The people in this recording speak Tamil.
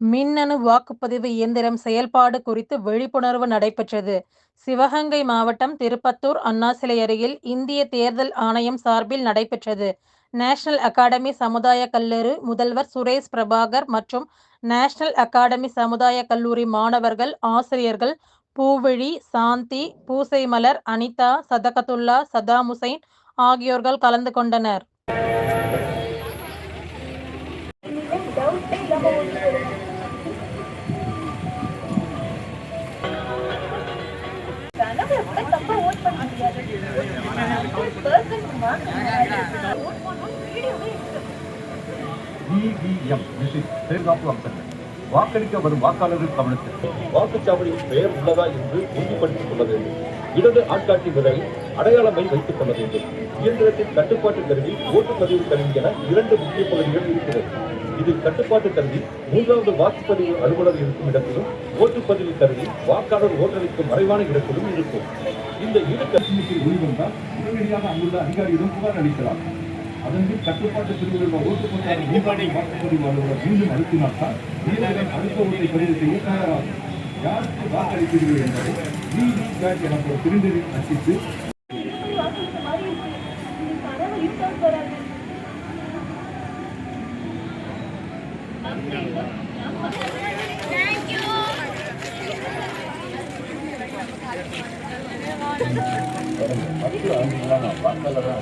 மின்னணு வாக்குப்பதிவு இயந்திரம் செயல்பாடு குறித்து விழிப்புணர்வு நடைபெற்றது. சிவகங்கை மாவட்டம் திருப்பத்தூர் அண்ணா சிலை அருகில் இந்திய தேர்தல் ஆணையம் சார்பில் நடைபெற்றது. நேஷனல் அகாடமி சமுதாய கல்லூரி முதல்வர் சுரேஷ் பிரபாகர் மற்றும் நேஷனல் அகாடமி சமுதாய கல்லூரி மாணவர்கள், ஆசிரியர்கள் பூவிழி, சாந்தி, பூசைமலர், அனிதா, சதகத்துல்லா, சதாம் ஆகியோர்கள் கலந்து கொண்டனர். கனவை கூட தப்பா ஓட் பண்ண முடியாது ஓட் பண்ணணும் வீடியோவே இருக்கு. மிஷின் பாதுகாப்பு அம்சங்கள் வாக்களிக்க வரும் வாக்காளர்கள் கவனத்தில். வாக்குச்சாவடியில் பெயர் உள்ளதா என்று உறுதிப்படுத்திக் கொள்ள வேண்டும். இடது ஆட்காட்டி விரலை அடையாளமை வைத்துக் கொள்ள வேண்டும். இயந்திரத்தின் கட்டுப்பாட்டு கருவி ஓட்டுப்பதிவு கருவி என இரண்டு முக்கிய பகுதிகள் இருக்கிறது. இதில் கட்டுப்பாட்டு கருவி மூன்றாவது வாக்குப்பதிவு அலுவலர் இருக்கும் இடத்திலும் ஓட்டுப்பதிவு கருவி வாக்காளர் ஓட்டளிக்கும் மறைவான இடத்திலும் இருக்கும். இந்த இரு கருவிக்கு ஒளிவந்தால் உடனடியாக அங்குள்ள அதிகாரியிடம் புகார் அளிக்கலாம். அதன்பின் கட்டுப்பாட்டு பிரிவில் ஓட்டுப்பட்ட நீபாடி வாக்குப்பதிவு அலுவலர் மீண்டும் அழுத்தினால்தான் நீதிபதி அடுத்த ஓட்டை பதிவு செய்ய தயாராகும். யாருக்கு வாக்களிப்பீர்கள் என்பதை எனப்படும் சிலிண்டரில் அச்சிட்டு இப்படி வாக்களித்த மாதிரி இருக்கு இந்த கனவு இருக்காது பத்து ஆண்டுகளாக வாக்காளராக